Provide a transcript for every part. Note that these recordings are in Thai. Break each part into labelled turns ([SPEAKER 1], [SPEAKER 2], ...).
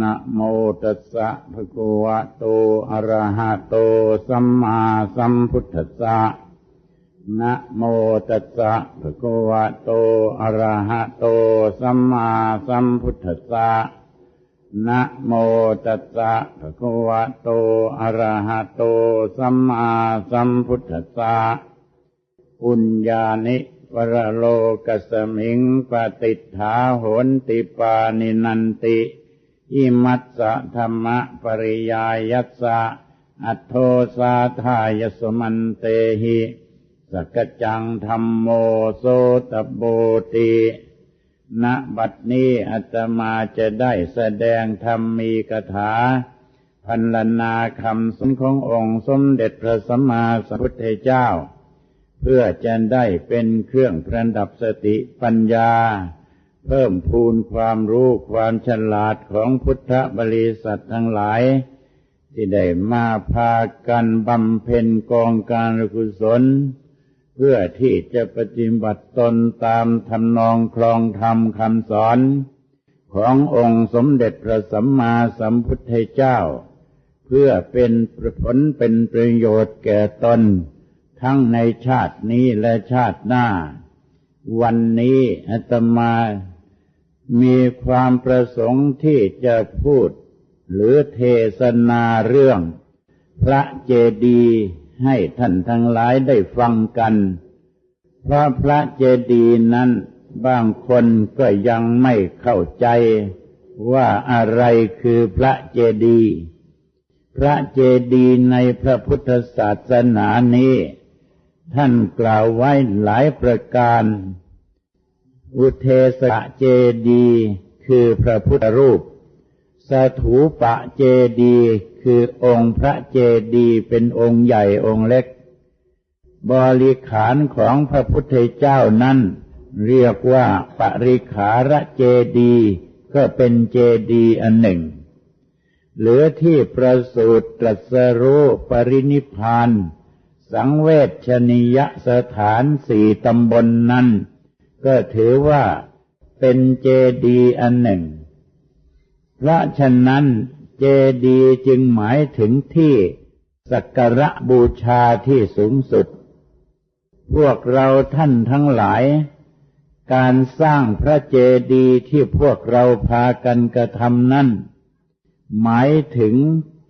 [SPEAKER 1] นะโมตัสสะภะคะวะโต อะระหะโต สัมมาสัมพุทธัสสะนะโมตัสสะภะคะวะโต อะระหะโต สัมมาสัมพุทธัสสะนะโมตัสสะภะคะวะโต อะระหะโต สัมมาสัมพุทธัสสะปุญญานิปรโลกัสมิงปฏิฐาโหนติปานินันติ อิมัสสะธรรมะปริยายัสสะ อัตโทสาทายสมันเตหิสกจังธรรมโมโสตโบติณบัดนี้อาตมาจะได้แสดงธรรมมีกถา พันลนาคำสนขององค์สมเด็จพระสัมมาสัมพุทธเจ้า เพื่อจะได้เป็นเครื่องประดับสติปัญญา เพิ่มพูนความรู้ความฉลาดของพุทธบริษัททั้งหลาย ที่ได้มาพากันบำเพ็ญกองการกุศล เพื่อที่จะปฏิบัติตนตามทำนองคลองธรรมคำสอน ขององค์สมเด็จพระสัมมาสัมพุทธเจ้า เพื่อเป็นผลเป็นประโยชน์แก่ตน ทั้งในชาตินี้และชาติหน้า วันนี้อาตมา มีความประสงค์ที่จะพูด หรือเทศนาเรื่อง พระเจดีย์ให้ท่านทั้งหลายได้ฟังกัน เพราะพระเจดีย์นั้นบางคนก็ยังไม่เข้าใจว่าอะไรคือพระเจดีย์ พระเจดีย์ในพระพุทธศาสนานี้ ท่านกล่าวไว้หลายประการ อุเทสเจดีคือพระพุทธรูป สถูปะเจดีคือองค์พระเจดีเป็นองค์ใหญ่องค์เล็ก บริขารของพระพุทธเจ้านั้นเรียกว่าปริขาระเจดีก็เป็นเจดีอันหนึ่งหรือที่ประสูตรตรัสรู้ปรินิพาน สังเวชนิยสถานสี่ตำบลนนั้น ก็ถือว่าเป็นเจดีย์อันหนึ่ง เพราะฉะนั้นเจดีย์จึงหมายถึงที่สักการะบูชาที่สูงสุด พวกเราท่านทั้งหลาย การสร้างพระเจดีย์ที่พวกเราพากันกระทำนั้นหมายถึง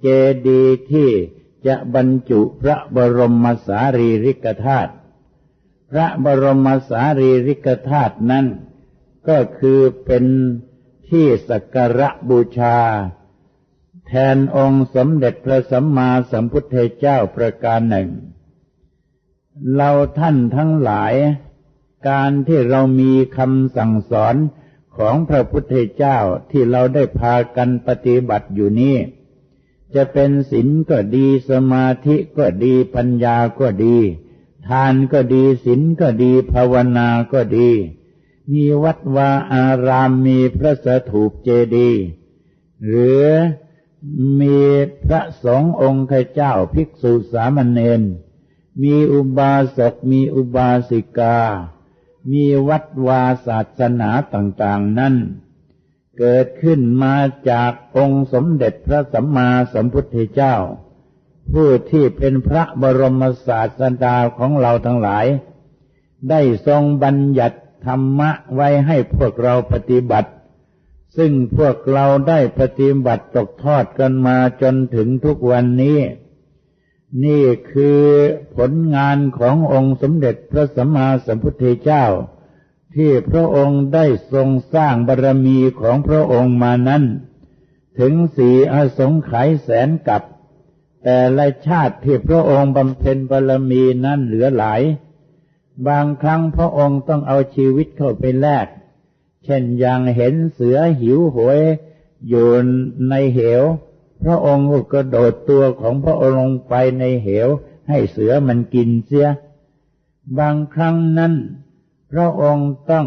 [SPEAKER 1] เจดีย์ที่จะบรรจุพระบรมสารีริกธาตุ ระบรมสารีริกธาตุนั้น ก็คือเป็นที่สักการะบูชา แทนองค์สมเด็จพระสัมมาสัมพุทธเจ้าประการหนึ่ง เราท่านทั้งหลาย การที่เรามีคำสั่งสอนของพระพุทธเจ้าที่เราได้พากันปฏิบัติอยู่นี้ จะเป็นศีลก็ดีสมาธิก็ดีปัญญาก็ดี ทานก็ดีศีลก็ดีภาวนาก็ดี มีวัดวาอารามมีพระสถูปเจดีย์หรือมีพระสงฆ์องค์เจ้าภิกษุสามเณรมีอุบาสกมีอุบาสิกา มีวัดวาศาสนาต่างๆ นั้นเกิดขึ้นมาจากองค์สมเด็จพระสัมมาสัมพุทธเจ้า ผู้ที่เป็นพระบรมศาสดาของเราทั้งหลาย ได้ทรงบัญญัติธรรมะไว้ให้พวกเราปฏิบัติ ซึ่งพวกเราได้ปฏิบัติตกทอดกันมาจนถึงทุกวันนี้ นี่คือผลงานขององค์สมเด็จพระสัมมาสัมพุทธเจ้า ที่พระองค์ได้ทรงสร้างบารรมีของพระองค์มานั้น ถึงสี่อสงไขยแสนกับ แต่ละชาติที่พระองค์บำเพ็ญบารมีนั้นเหลือหลาย บางครั้งพระองค์ต้องเอาชีวิตเข้าไปแลก เช่นอย่างเห็นเสือหิวโหยอยู่ในเหว พระองค์ก็กระโดดตัวของพระองค์ลงไปในเหว ให้เสือมันกินเสีย บางครั้งนั้นพระองค์ต้อง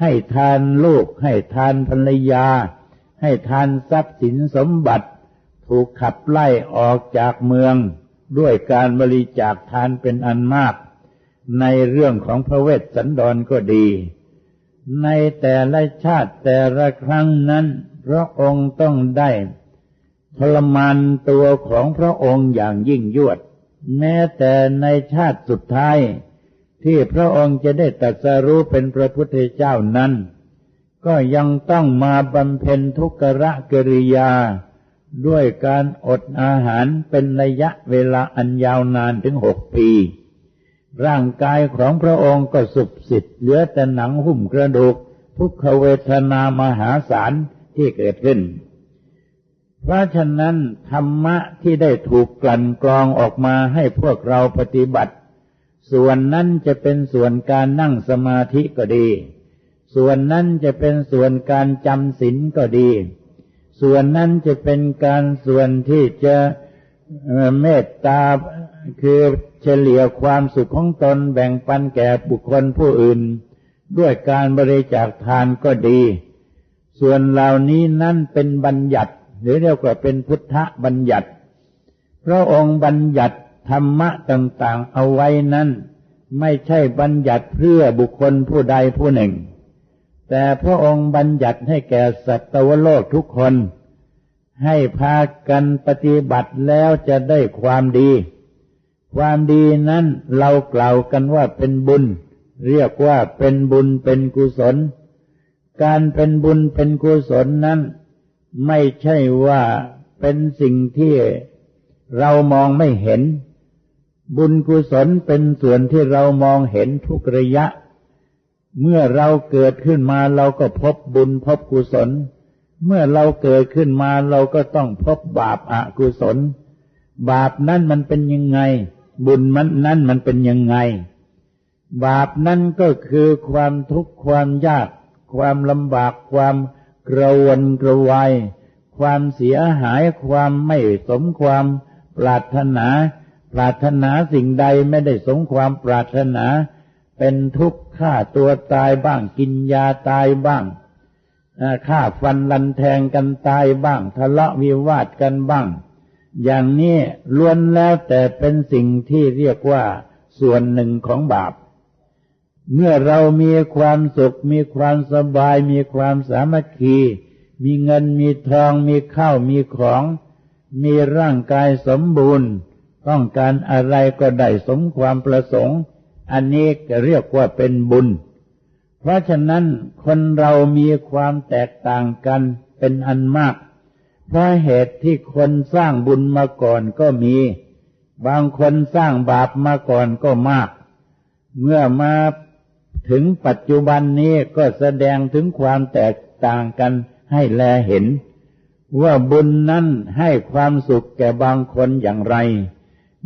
[SPEAKER 1] ให้ทานลูก ให้ทานภรรยา ให้ทานทรัพย์สินสมบัติ ถูกขับไล่ออกจากเมืองด้วยการบริจาคทานเป็นอันมาก ในเรื่องของพระเวสสันดรก็ดี ในแต่ละชาติแต่ละครั้งนั้น พระองค์ต้องได้ทรมานตัวของพระองค์อย่างยิ่งยวด แม้แต่ในชาติสุดท้าย ที่พระองค์จะได้ตรัสรู้เป็นพระพุทธเจ้านั้น ก็ยังต้องมาบำเพ็ญทุกขะกิริยา ด้วยการอดอาหารเป็นระยะเวลาอันยาวนานถึงหกปี ร่างกายของพระองค์ก็สุบสิทธิ์เหลือแต่หนังหุ้มกระดูก ทุกขเวทนามหาศาลที่เกิดขึ้น เพราะฉะนั้น ธรรมะที่ได้ถูกกลั่นกรองออกมาให้พวกเราปฏิบัติ ส่วนนั้นจะเป็นส่วนการนั่งสมาธิก็ดี ส่วนนั้นจะเป็นส่วนการจำศีลก็ดี ส่วนนั้นจะเป็นการส่วนที่จะเมตตาคือเฉลี่ยความสุขของตนแบ่งปันแก่บุคคลผู้อื่น ด้วยการบริจาคทานก็ดี ส่วนเหล่านี้นั่นเป็นบัญญัติ หรือเรียกว่าเป็นพุทธบัญญัติพระองค์บัญญัติธรรมะต่าง ๆ เอาไว้นั้น ไม่ใช่บัญญัติเพื่อบุคคลผู้ใดผู้หนึ่ง แต่พระองค์บัญญัติให้แก่สัตวโลกทุกคน ให้พากันปฏิบัติแล้วจะได้ความดี ความดีนั้นเรากล่าวกันว่าเป็นบุญ เรียกว่าเป็นบุญเป็นกุศล การเป็นบุญเป็นกุศลนั้น ไม่ใช่ว่าเป็นสิ่งที่เรามองไม่เห็น บุญกุศลเป็นส่วนที่เรามองเห็นทุกระยะ เมื่อเราเกิดขึ้นมาเราก็พบบุญพบกุศล เมื่อเราเกิดขึ้นมาเราก็ต้องพบบาปอกุศล บาปนั่นมันเป็นยังไง บุญมันนั่นมันเป็นยังไง บาปนั่นก็คือความทุกข์ความยาก ความลำบากความกระวนกระวายความเสียหายความไม่สมความปรารถนา ปรารถนาสิ่งใดไม่ได้สมความปรารถนา เป็นทุกข์ฆ่าตัวตายบ้างกินยาตายบ้างฆ่าฟันลันแทงกันตายบ้าง ทะเลาะวิวาทกันบ้าง อย่างนี้ล้วนแล้วแต่เป็นสิ่งที่เรียกว่าส่วนหนึ่งของบาป เมื่อเรามีความสุข มีความสบาย มีความสามัคคี มีเงินมีทอง มีข้าวมีของ มีร่างกายสมบูรณ์ ต้องการอะไรก็ได้สมความประสงค์ อันนี้ก็เรียกว่าเป็นบุญ เพราะฉะนั้นคนเรามีความแตกต่างกันเป็นอันมาก เพราะเหตุที่คนสร้างบุญมาก่อนก็มี บางคนสร้างบาปมาก่อนก็มาก เมื่อมาถึงปัจจุบันนี้ก็แสดงถึงความแตกต่างกันให้แลเห็น ว่าบุญนั้นให้ความสุขแก่บางคนอย่างไร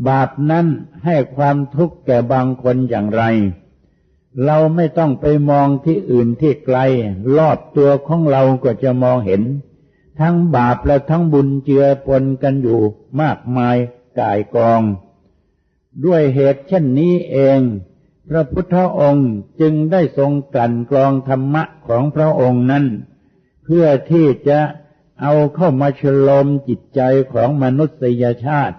[SPEAKER 1] บาปนั้นให้ความทุกข์แก่บางคนอย่างไร เราไม่ต้องไปมองที่อื่นที่ไกล รอบตัวของเราก็จะมองเห็น ทั้งบาปและทั้งบุญเจือปนกันอยู่มากมายกายกอง ด้วยเหตุเช่นนี้เอง พระพุทธองค์จึงได้ทรงกลั่นกรองธรรมะของพระองค์นั้น เพื่อที่จะเอาเข้ามาชโลมจิตใจของมนุษยชาติ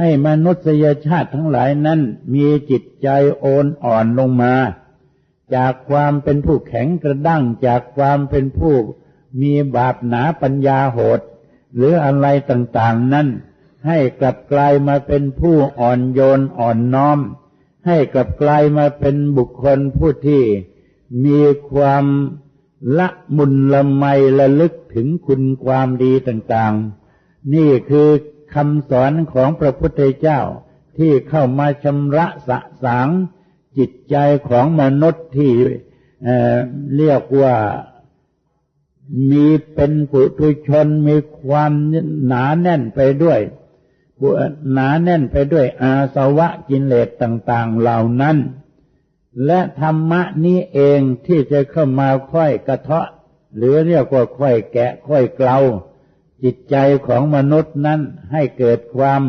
[SPEAKER 1] ให้มนุษยชาติทั้งหลายนั้นมีจิตใจโอนอ่อนลงมา จากความเป็นผู้แข็งกระด้างจากความเป็นผู้มีบาปหนาปัญญาโหด หรืออะไรต่างๆนั้น ให้กลับกลายมาเป็นผู้อ่อนโยนอ่อนน้อม ให้กลับกลายมาเป็นบุคคลผู้ที่มีความละมุนละไมละลึกถึงคุณความดีต่างๆ นี่คือ คำสอนของพระพุทธเจ้าที่เข้ามาชำระสะสางจิตใจของมนุษย์ที่เเรียกว่ามีเป็นปุถุชนมีความหนาแน่นไปด้วยหนาแน่นไปด้วยอาสวะกินเลสต่าง ๆเหล่านั้น และธรรมะนี้เองที่จะเข้ามาค่อยกระเทาะ หรือเรียกว่าค่อยแกะค่อยเกลา จิตใจของมนุษย์นั้นให้เกิดความ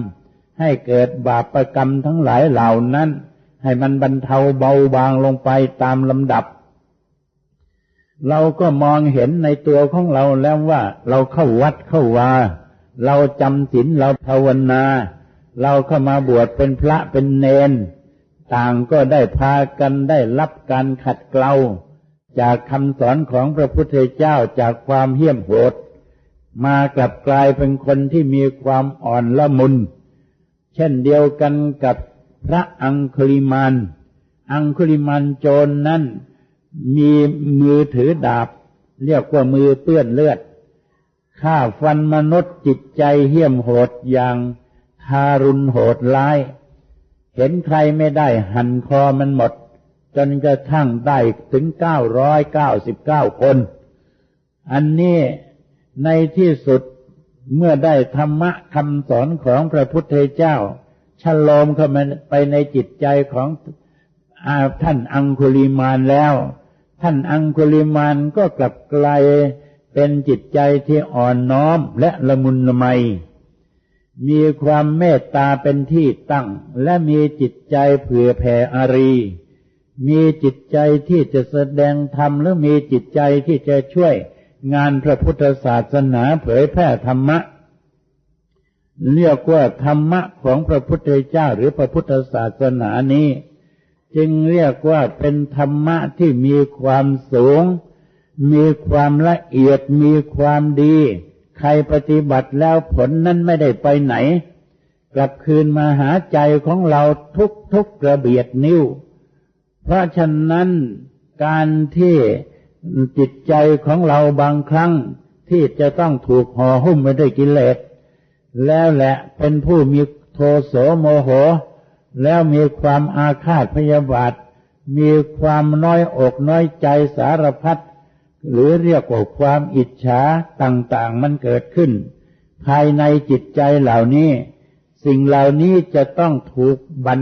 [SPEAKER 1] ให้เกิดบาปรกรรมทั้งหลายเหล่านั้น ให้มันบรรเทาเบาบางลงไปตามลำดับ เราก็มองเห็นในตัวของเราแล้วว่าเราเข้าวัดเข้าวา เราจำศีลเราภาวนา เราเข้ามาบวชเป็นพระเป็นเนน ต่างก็ได้พากันได้รับการขัดเกลาจากคำสอนของพระพุทธเจ้าจากความเหี้ยมโหด มากลับกลายเป็นคนที่มีความอ่อนละมุน เช่นเดียวกันกับพระอังคุลิมานอังคุลิมานโจรนนั้นมีมือถือดาบ เรียกว่ามือเปื้อนเลือดฆ่าฟันมนุษย์จิตใจเหี้ยมโหดอย่างทารุณโหดร้าย เห็นใครไม่ได้หันคอมันหมด จนกระทั่งได้ถึงเก้าร้อยเก้าสิบเก้าคน อันนี้ ในที่สุดเมื่อได้ธรรมะคำสอนของพระพุทธเจ้าฉลมเข้ามาไปในจิตใจของอท่านอังคุลิมานแล้ว ท่านอังคุลิมานก็กลับกลายเป็นจิตใจที่อ่อนน้อมและละมุนละไม มีความเมตตาเป็นที่ตั้ง และมีจิตใจเผื่อแผ่อารี มีจิตใจที่จะแสดงธรรมหรือมีจิตใจที่จะช่วย งานพระพุทธศาสนาเผยแพร่ธรรมะ เรียกว่าธรรมะของพระพุทธเจ้าหรือพระพุทธศาสนานี้ จึงเรียกว่าเป็นธรรมะที่มีความสูง มีความละเอียดมีความดี ใครปฏิบัติแล้วผลนั้นไม่ได้ไปไหน กลับคืนมาหาใจของเราทุกทุกกระเบียดนิ้ว เพราะฉะนั้นการที่ จิตใจของเราบางครั้งที่จะต้องถูกห่อหุ้มไปด้วยกิเลส แล้วแหละเป็นผู้มีโทโสโมโห แล้วมีความอาฆาตพยาบาท มีความน้อยอกน้อยใจสารพัดหรือเรียกว่าความอิจฉาต่างๆมันเกิดขึ้น ภายในจิตใจเหล่านี้ สิ่งเหล่านี้จะต้องถูกบัน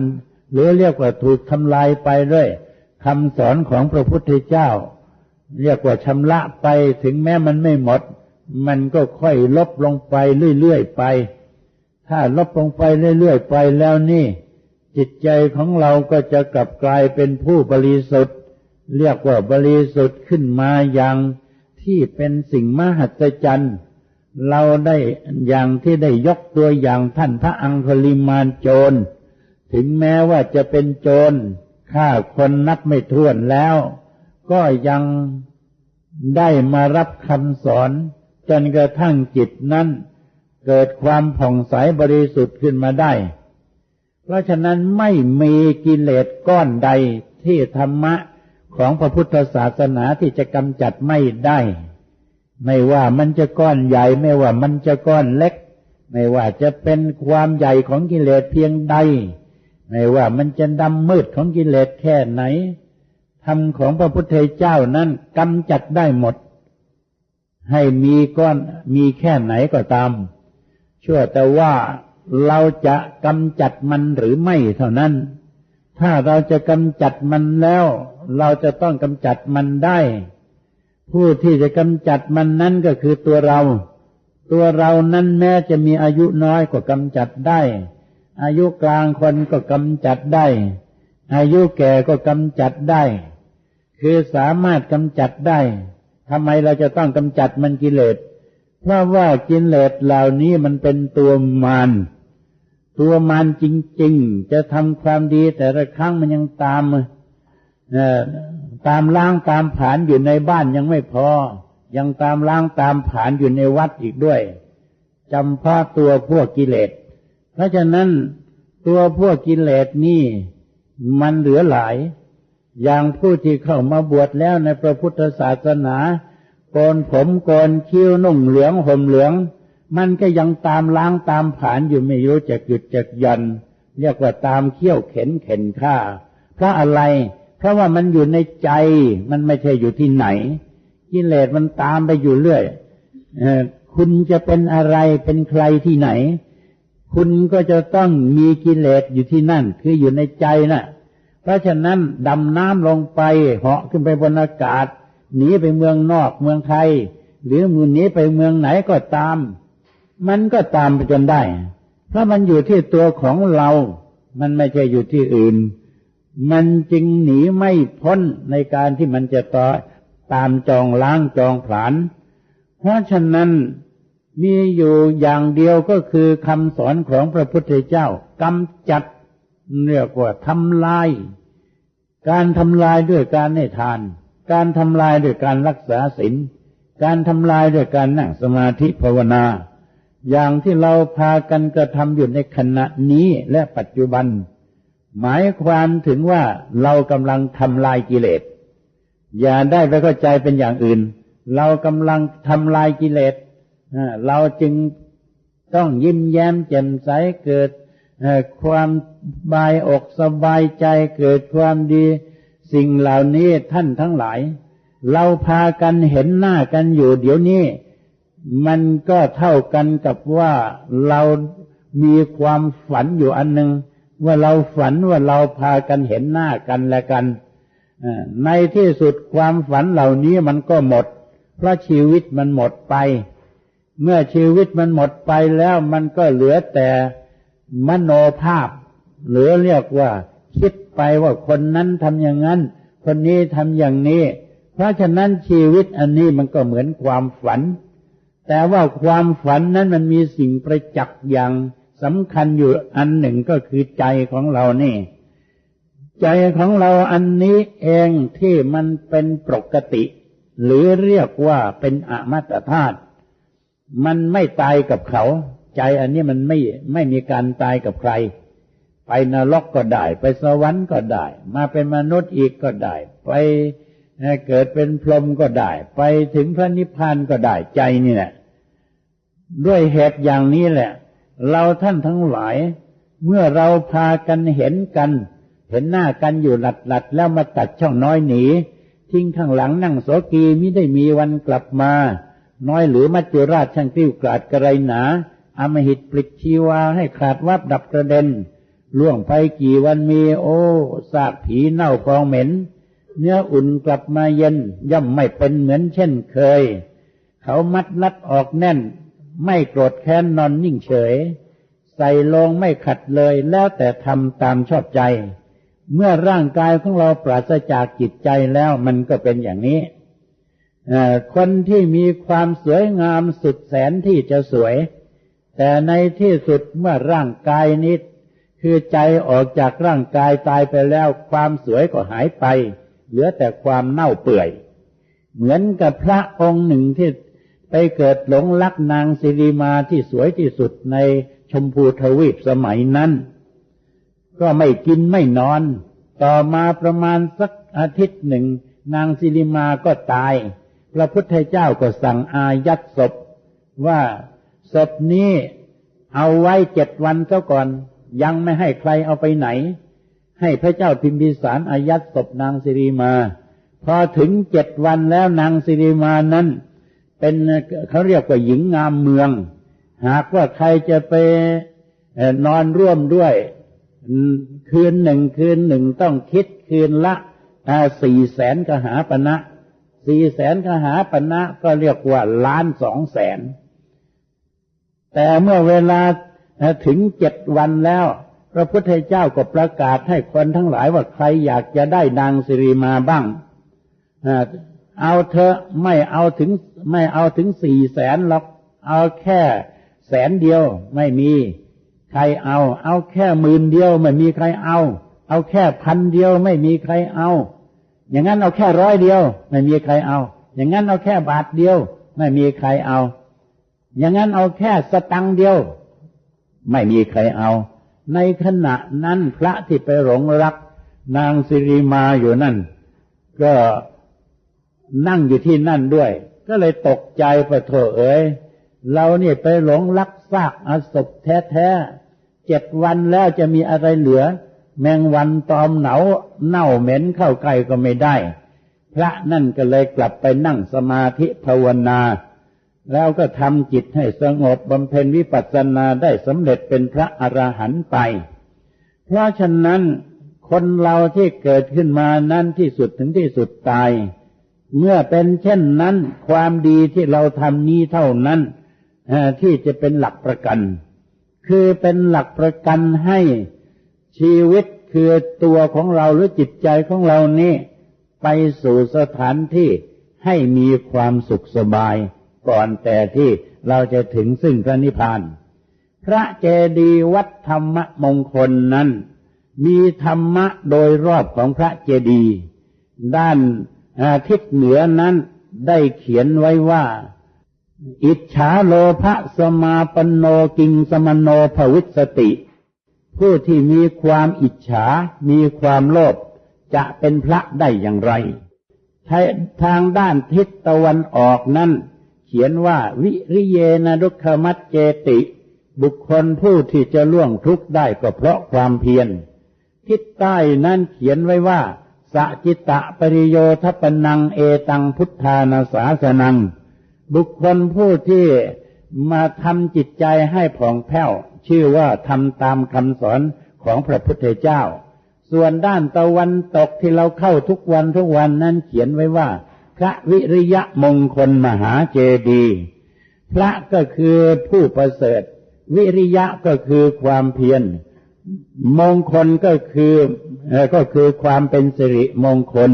[SPEAKER 1] หรือเรียกว่าถูกทำลายไปด้วยคำสอนของพระพุทธเจ้า เรียกว่าชำระไปถึงแม้มันไม่หมด มันก็ค่อยลบลงไปเรื่อยๆไป ถ้าลบลงไปเรื่อยๆไปแล้วนี่ จิตใจของเราก็จะกลับกลายเป็นผู้บริสุทธิ์ เรียกว่าบริสุทธิ์ขึ้นมาอย่างที่เป็นสิ่งมหัศจรรย์เราได้อย่างที่ได้ยกตัวอย่างท่านพระอังคลิมานโจร ถึงแม้ว่าจะเป็นโจรฆ่าคนนับไม่ถ้วนแล้ว ก็ยังได้มารับคำสอน จนกระทั่งจิตนั้น เกิดความผ่องใสบริสุทธิ์ขึ้นมาได้ เพราะฉะนั้นไม่มีกิเลสก้อนใดที่ธรรมะของพระพุทธศาสนาที่จะกำจัดไม่ได้ ไม่ว่ามันจะก้อนใหญ่ไม่ว่ามันจะก้อนเล็ก ไม่ว่าจะเป็นความใหญ่ของกิเลสเพียงใด ไม่ว่ามันจะดำมืดของกิเลสแค่ไหน รรมของพระพุทธเจ้านั้นกำจัดได้หมด ให้มีก้อนมีแค่ไหนก็ตาม ชั่วแต่ว่าเราจะกำจัดมันหรือไม่เท่านั้น ถ้าเราจะกำจัดมันแล้ว เราจะต้องกำจัดมันได้ ผู้ที่จะกำจัดมันนั้นก็คือตัวเรา ตัวเรานั้นแม้จะมีอายุน้อยก็กำจัดได้ อายุกลางคนก็กำจัดได้อายุแก่ก็กำจัดได้ คือสามารถกำจัดได้ทำไมเราจะต้องกำจัดมันกิเลสเพราะว่ากิเลสเหล่านี้มันเป็นตัวมารตัวมารจริง ๆ จะทำความดีแต่ละครั้งมันยังตามตามล้างตามผานอยู่ในบ้านยังไม่พอ ยังตามล้างตามผานอยู่ในวัดอีกด้วยจำเพาะตัวพวกกิเลส เพราะฉะนั้นตัวพวกกิเลสนี่มันเหลือหลาย อย่างผู้ที่เข้ามาบวชแล้วในพระพุทธศาสนาโกนผมโกนคิ้วนุ่งเหลืองห่มเหลือง มันก็ยังตามล้างตามผานอยู่ไม่รู้จะหยุดจะยัน เรียกว่าตามเขี้ยวเข็นเข็นฆ่า เพราะอะไร เพราะว่ามันอยู่ในใจมันไม่ใช่อยู่ที่ไหนกิเลสมันตามไปอยู่เรื่อยคุณจะเป็นอะไรเป็นใครที่ไหน คุณก็จะต้องมีกิเลสอยู่ที่นั่น คืออยู่ในใจนะ่ะ ราะฉะนั้นดำน้ำลงไปเหาะขึ้นไปบนอากาศหนีไปเมืองนอกเมืองไทย หรือมือหนีไปเมืองไหนก็ตาม มันก็ตามไปจนได้ เพราะมันอยู่ที่ตัวของเรา มันไม่ใช่อยู่ที่อื่น มันจึงหนีไม่พ้นในการที่มันจะต่อตามจองล้างจองผลาน เพราะฉะนั้นมีอยู่อย่างเดียวก็คือคำสอนของพระพุทธเจ้ากำจัดเรียกว่าทำลาย การทำลายด้วยการให้ทาน การทำลายด้วยการรักษาศีล การทำลายด้วยการนั่งสมาธิภาวนา อย่างที่เราพากันกระทำอยู่ในขณะนี้และปัจจุบัน หมายความถึงว่าเรากำลังทำลายกิเลส อย่าได้ไปเข้าใจเป็นอย่างอื่น เรากำลังทำลายกิเลสเราจึงต้องยิ้มแย้มแจ่มใสเกิด ความบายอกสบายใจเกิดความดี สิ่งเหล่านี้ท่านทั้งหลาย เราพากันเห็นหน้ากันอยู่เดี๋ยวนี้ มันก็เท่ากันกับว่าเรามีความฝันอยู่อันหนึ่งว่าเราฝันว่าเราพากันเห็นหน้ากันและกันในที่สุดความฝันเหล่านี้มันก็หมด เพราะชีวิตมันหมดไป เมื่อชีวิตมันหมดไปแล้วมันก็เหลือแต่ มโนภาพ หรือเรียกว่า คิดไปว่าคนนั้นทำอย่างนั้น คนนี้ทำอย่างนี้ เพราะฉะนั้นชีวิตอันนี้มันก็เหมือนความฝัน แต่ว่าความฝันนั้นมันมีสิ่งประจักษ์อย่างสำคัญอยู่อันหนึ่งก็คือใจของเรานี่ ใจของเราอันนี้เองที่มันเป็นปกติ หรือเรียกว่าเป็นอมตะธาตุมันไม่ตายกับเขา ใจอันนี้มันไม่ไม่มีการตายกับใคร ไปนรกก็ได้ ไปสวรรค์ก็ได้ มาเป็นมนุษย์อีกก็ได้ ไปเกิดเป็นพรหมก็ได้ ไปถึงพระนิพพานก็ได้ใจนี่แหละด้วยเหตุอย่างนี้แหละ เราท่านทั้งหลาย เมื่อเราพากันเห็นกัน เห็นหน้ากันอยู่หลัดหลัดแล้วมาตัดช่องน้อยหนีทิ้งข้างหลังนั่งโสกีไม่ได้มีวันกลับมา น้อยหรือมัจจุราชช่างติ้วกราดกระไรหนา อมหิตปลิกชีวาให้ขาดวับดับกระเด็นล่วงไปกี่วันมีโอ้ซากผีเน่ากองเหม็น เนื้ออุ่นกลับมาเย็น ย่อมไม่เป็นเหมือนเช่นเคย เขามัดลัดออกแน่น ไม่โกรธแค้นนอนนิ่งเฉย ใส่ลงไม่ขัดเลยแล้วแต่ทำตามชอบใจ เมื่อร่างกายของเราปราศจากจิตใจแล้วมันก็เป็นอย่างนี้คนที่มีความสวยงามสุดแสนที่จะสวย แต่ในที่สุดเมื่อร่างกายนี้คือใจออกจากร่างกายตายไปแล้วความสวยก็หายไป เหลือแต่ความเน่าเปื่อย เหมือนกับพระองค์หนึ่งที่ไปเกิดหลงรักนางสิริมาที่สวยที่สุดในชมพูทวีปสมัยนั้น ก็ไม่กินไม่นอน ต่อมาประมาณสักอาทิตย์หนึ่ง นางสิริมาก็ตาย พระพุทธเจ้าก็สั่งอายัดศพว่า ศพนี้เอาไว้เจ็ดวันเจ้าก่อน ยังไม่ให้ใครเอาไปไหน ให้พระเจ้าพิมพิสารอายัดศพนางสิริมา พอถึงเจ็ดวันแล้วนางสิริมานั้น เป็นเขาเรียกว่าหญิงงามเมือง หากว่าใครจะไปนอนร่วมด้วย คืนหนึ่งคืนหนึ่งต้องคิดคืนละสี่แสนกหาปณะสี่แสนกหาปณะก็เรียกว่าล้านสองแสน แต่เมื่อเวลาถึงเจ็ดวันแล้ว พระพุทธเจ้าก็ประกาศให้คนทั้งหลายว่าใครอยากจะได้นางสิริมาบ้าง เอาเธอไม่เอาถึงไม่เอาถึงสี่แสนหรอก เอาแค่แสนเดียวไม่มีใครเอา เอาแค่หมื่นเดียวไม่มีใครเอา เอาแค่พันเดียวไม่มีใครเอา อย่างนั้นเอาแค่ร้อยเดียว ไม่มีใครเอา อย่างนั้นเอาแค่บาทเดียว ไม่มีใครเอา อย่างนั้นเอาแค่สตังเดียว ไม่มีใครเอา ในขณะนั้นพระที่ไปหลงรัก นางสิริมาอยู่นั่น ก็นั่งอยู่ที่นั่นด้วย ก็เลยตกใจไปโถเอ๋ยเราเนี่ยไปหลงรักซากอศพแท้ๆเจ็ดวันแล้วจะมีอะไรเหลือ แมงวันตอมเหนาเน่าเหม็นเข้าใกล้ก็ไม่ได้ พระนั่นก็เลยกลับไปนั่งสมาธิภาวนา แล้วก็ทำจิตให้สงบบำเพ็ญวิปัสสนาได้สำเร็จเป็นพระอระหันต์ไป เพราะฉะนั้นคนเราที่เกิดขึ้นมานั้นที่สุดถึงที่สุดตาย เมื่อเป็นเช่นนั้น ความดีที่เราทำนี้เท่านั้นที่จะเป็นหลักประกัน คือเป็นหลักประกันให้ชีวิตคือตัวของเราหรือจิตใจของเรานี้ ไปสู่สถานที่ให้มีความสุขสบาย ก่อนแต่ที่เราจะถึงซึ่งพระนิพพาน พระเจดีย์วัดธรรมมงคลนั้น มีธรรมะโดยรอบของพระเจดีย์ด้านทิศเหนือนั้นได้เขียนไว้ว่า อิจฉาโลภะสมาปโนกิงสมโนภวิสติ ผู้ที่มีความอิจฉา มีความโลภจะเป็นพระได้อย่างไรทางด้านทิศตะวันออกนั้น เขียนว่า วิริเยนะดุขมัตเจติ บุคคลผู้ที่จะล่วงทุกข์ได้ก็เพราะความเพียรทิศใต้นั้นเขียนไว้ว่าสจิตะปริโยทปนังเอตังพุทธานาสาสนัง บุคคลผู้ที่มาทำจิตใจให้ผ่องแผ้ว ชื่อว่าทำตามคำสอนของพระพุทธเจ้า ส่วนด้านตะวันตกที่เราเข้าทุกวันทุกวันนั้นเขียนไว้ว่า พระวิริยะมงคลมหาเจดีพระก็คือผู้ประเสริฐ วิริยะก็คือความเพียร มงคลก็คือก็คือความเป็นสิริมงคล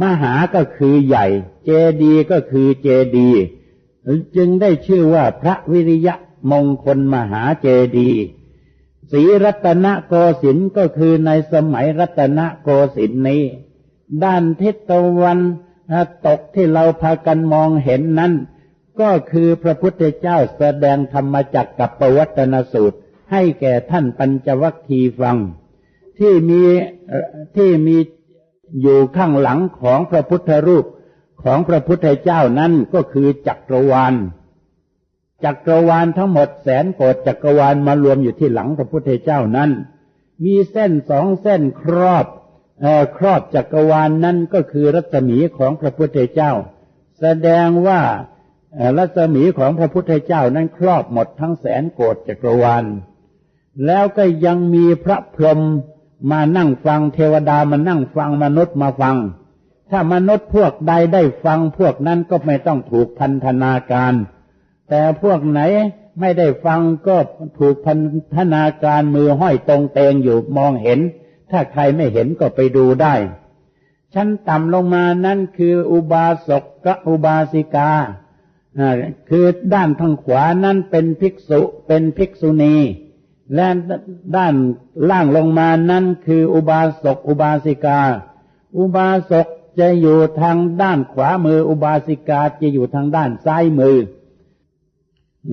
[SPEAKER 1] มหาก็คือใหญ่ เจดีก็คือเจดีจึงได้ชื่อว่าพระวิริยะมงคลมหาเจดีศรีรัตนโกสินทร์ก็คือในสมัยรัตนโกสินทร์นี้ ด้านทิศตะวัน ตกที่เราพากันมองเห็นนั้น ก็คือพระพุทธเจ้าแสดงธรรมจักกับประวัตนสูตร ให้แก่ท่านปัญจวัคคีย์ฟัง ที่มีที่มีอยู่ข้างหลังของพระพุทธรูปของพระพุทธเจ้านั้นก็คือจักรวาล จักรวาลทั้งหมดแสนโกดจักรวาลมารวมอยู่ที่หลังพระพุทธเจ้านั้น มีเส้นสองเส้นครอบ ครอบจักรวาลนนั้นก็คือรัศมีของพระพุทธเจ้า แสดงว่ารัศมีของพระพุทธเจ้านั้นครอบหมดทั้งแสนโกดจักรวาล แล้วก็ยังมีพระพรหมมานั่งฟังเทวดามานั่งฟังมนุษย์มาฟัง ถ้ามนุษย์พวกใดได้ฟังพวกนั้นก็ไม่ต้องถูกพันธนาการ แต่พวกไหนไม่ได้ฟังก็ถูกพันธนาการมือห้อยตรงเตงอยู่มองเห็น ถ้าใครไม่เห็นก็ไปดูได้ ชั้นต่ำลงมานั่นคืออุบาสกกับอุบาสิกา คือด้านทางขวานั่นเป็นภิกษุเป็นภิกษุณี และด้านล่างลงมานั้นคืออุบาสกอุบาสิกา อุบาสกจะอยู่ทางด้านขวามืออุบาสิกาจะอยู่ทางด้านซ้ายมือ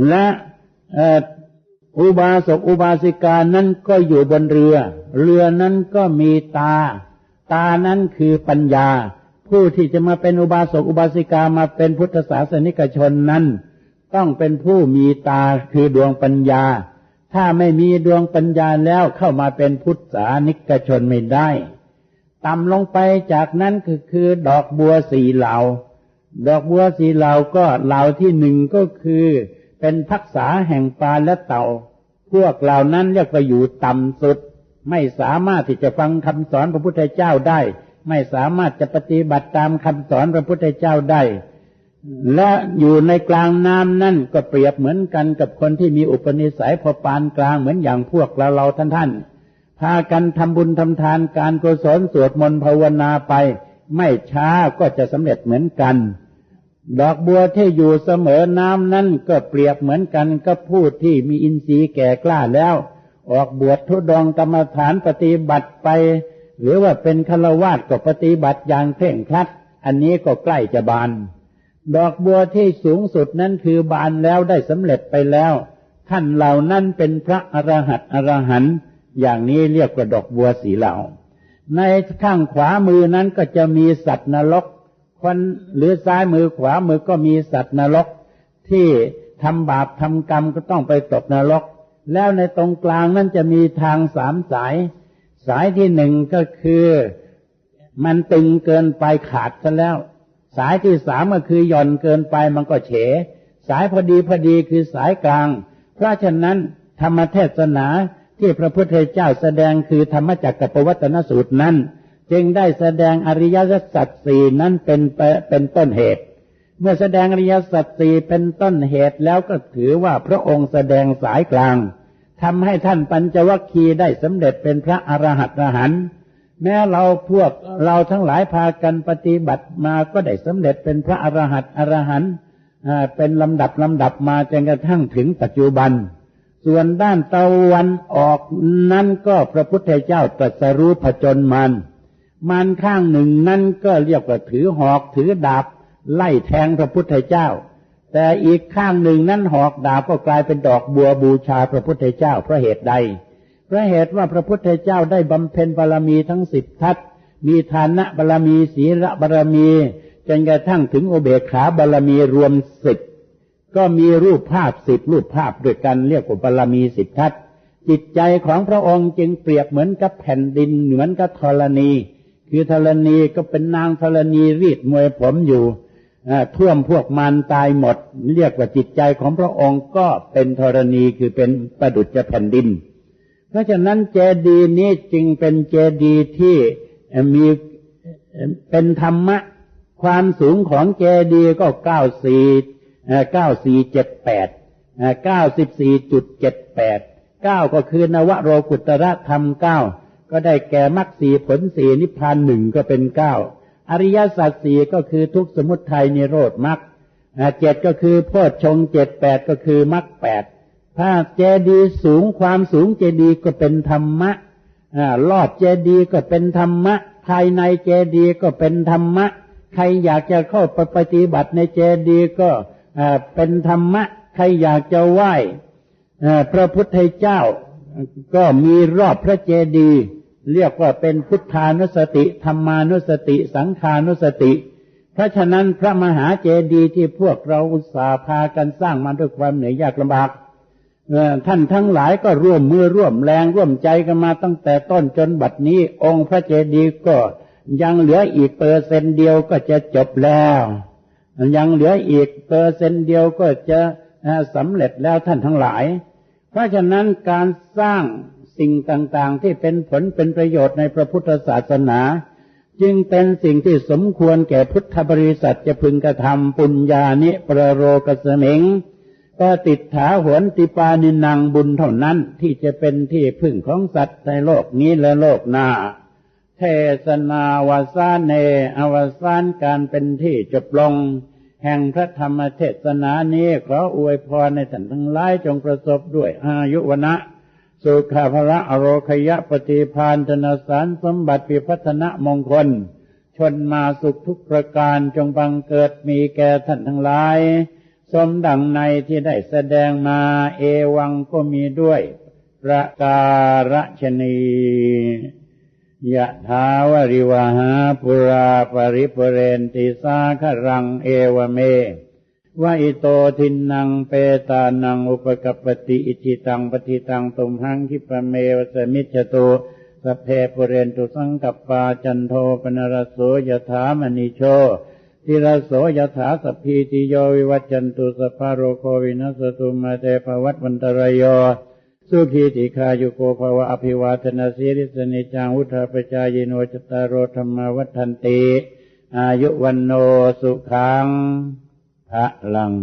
[SPEAKER 1] และ อุบาสกอุบาสิกานั้นก็อยู่บนเรือ เรือนั้นก็มีตา ตานั้นคือปัญญา ผู้ที่จะมาเป็นอุบาสกอุบาสิกามาเป็นพุทธศาสนิกชนนั้น ต้องเป็นผู้มีตาคือดวงปัญญา ถ้าไม่มีดวงปัญญาแล้วเข้ามาเป็นพุทธานิกชนไม่ได้ต่ำลงไปจากนั้นคือคือดอกบัวสีเหลา ดอกบัวสีเหลาก็เหลาที่หนึ่งก็คือ เป็นทักษะแห่งปลาและเต่า พวกเหล่านั้นเรียกว่าอยู่ต่ำสุด ไม่สามารถที่จะฟังคำสอนพระพุทธเจ้าได้ ไม่สามารถจะปฏิบัติตามคำสอนพระพุทธเจ้าได้ และอยู่ในกลางน้ำนั่นก็เปรียบเหมือนกันกับคนที่มีอุปนิสัยพอปานกลางเหมือนอย่างพวกเราเราท่านท่านพากันทำบุญทำทานการกุศลสวดมนต์ภาวนาไป ไม่ช้าก็จะสำเร็จเหมือนกัน ดอกบัวที่อยู่เสมอน้ำนั่นก็เปรียบเหมือนกันกับผู้ที่มีอินทรีย์แก่กล้าแล้ว ออกบวชทุดองกรรมฐานปฏิบัติไป หรือว่าเป็นฆราวาสก็ปฏิบัติอย่างเคร่งครัด อันนี้ก็ใกล้จะบาน ดอกบัวที่สูงสุดนั้นคือบานแล้วได้สำเร็จไปแล้ว ท่านเหล่านั้นเป็นพระอรหัตอรหันต์อย่างนี้เรียกว่าดอกบัวสีเหลาในข้างขวามือนั้นก็จะมีสัตว์นรก คนหรือซ้ายมือขวามือก็มีสัตว์นรก ที่ทำบาปทำกรรมก็ต้องไปตกนรก แล้วในตรงกลางนั้นจะมีทางสามสาย สายที่หนึ่งก็คือ มันตึงเกินไปขาดซะแล้ว สายที่สามก็คือหย่อนเกินไปมันก็เฉ สายพอดีพอดีคือสายกลาง เพราะฉะนั้นธรรมเทศนาที่พระพุทธเจ้าแสดงคือธรรมจักรกับปวัตนสูตรนั้น จึงได้แสดงอริยสัจสี่นั้นเป็นเป็นต้นเหตุ เมื่อแสดงอริยสัจสี่เป็นต้นเหตุแล้วก็ถือว่าพระองค์แสดงสายกลางทำให้ท่านปัญจวัคคีย์ได้สำเร็จเป็นพระอรหัตอรหันแม้เราพวกเราทั้งหลายพากันปฏิบัติมาก็ได้สำเร็จเป็นพระอรหันต์อรหันต์เป็นลำดับลำดับมาจนกระทั่งถึงปัจจุบัน ส่วนด้านตะวันออกนั้นก็พระพุทธเจ้าตรัสรู้ผจญมัน มันข้างหนึ่งนั่นก็เรียกว่าถือหอกถือดาบไล่แทงพระพุทธเจ้า แต่อีกข้างหนึ่งนั้นหอกดาบก็กลายเป็นดอกบัวบูชาพระพุทธเจ้าเพราะเหตุใดเพราะเหตุว่าพระพุทธเจ้าได้บำเพ็ญบารมีทั้งสิบทัศมีฐานะบารมีศีลบารมีจนกระทั่งถึงโอเบขาบารมีรวมสิบก็มีรูปภาพสิบรูปภาพด้วยกันเรียกว่าบารมีสิบทัศจิตใจของพระองค์จึงเปรียบเหมือนกับแผ่นดินเหมือนกับธรณี คือธรณีก็เป็นนางธรณีรีดมวยผมอยู่ท่วมพวกมันตายหมด เรียกว่าจิตใจของพระองค์ก็เป็นธรณีคือเป็นประดุจแผ่นดิน เพราะฉะนั้นเจดีนี้จึงเป็นเจดีที่มีเป็นธรรมะ ความสูงของเจดีก็เก้าสี่เก้าสี่เจ็ดแปดเก้าสิบสี่จุดเจ็ดแปดเก้าก็คือนวโรกุตระธรรมเก้า ก็ได้แก่มรรคสีผลสีนิพพานหนึ่งก็เป็นเก้าอริยสัจสี่ก็คือทุกสมุทัยนิโรธมรรคเจ็ดก็คือโพชฌงเจ็ดแปดก็คือมรรคแปดถ้าเจดีสูงความสูงเจดีก็เป็นธรรมะลอดเจดีก็เป็นธรรมะ ภายในเจดีก็เป็นธรรมะ ใครอยากจะเข้าไปปฏิบัติในเจดีก็เป็นธรรมะ ใครอยากจะไหว้พระพุทธเจ้า ก็มีรอบพระเจดีย์ เรียกว่าเป็นพุทธานุสติธรรมานุสติ สังขานุสติ เพราะฉะนั้นพระมหาเจดีย์ที่พวกเราอุตสาพากันสร้างมาด้วยความเหนื่อยยากลำบากท่านทั้งหลายก็ร่วมมือร่วมแรงร่วมใจกันมาตั้งแต่ต้นจนบัดนี้ องค์พระเจดีย์ก็ยังเหลืออีกเปอร์เซนต์เดียวก็จะจบแล้ว ยังเหลืออีกเปอร์เซนต์เดียวก็จะสำเร็จแล้วท่านทั้งหลาย เพราะฉะนั้นการสร้าง สิ่งต่างๆ ที่เป็นผลเป็นประโยชน์ในพระพุทธศาสนา จึงเป็นสิ่งที่สมควรแก่พุทธบริษัทจะพึงกระทำปุญญานิประโรกสมิงก็ติดถาหวนติปานินังบุญเท่านั้นที่จะเป็นที่พึ่งของสัตว์ในโลกนี้และโลกหน้า เทศนาวาสานเนอวสานการเป็นที่จบลง แห่งพระธรรมเทศนานี้ขออวยพรในท่านทั้งหลายจงประสบด้วยอายุวนะ สุขาภระอโรคยะปฏิพานธนสารสมบัติปิพัฒนมงคล ชนมาสุขทุกประการจงบังเกิดมีแก่ท่านทั้งหลาย สมดังในที่ได้แสดงมาเอวังก็มีด้วยประการชนียะทาวริวหาปุราปริปเรนติสาครังเอวเม วะอิโตทินนังเปตานังอุปกปติอิจิตังปฏิตังตุมหังคิปเมวสมิจโตสเพปุเรนตุสังกัปปาจันโทปนรโสยถามณิโชทิรโสยถาสพีติโยวิวัจจันตุสภาโรโควินัสตุมาเตภวัตวันตรโยสุขีติคายุโกภวะอภิวาทนาสีริสนิจังวุฒาปจายโนจตารโรธรรมวัฒนติอายุวันโนสุขัง พระลัง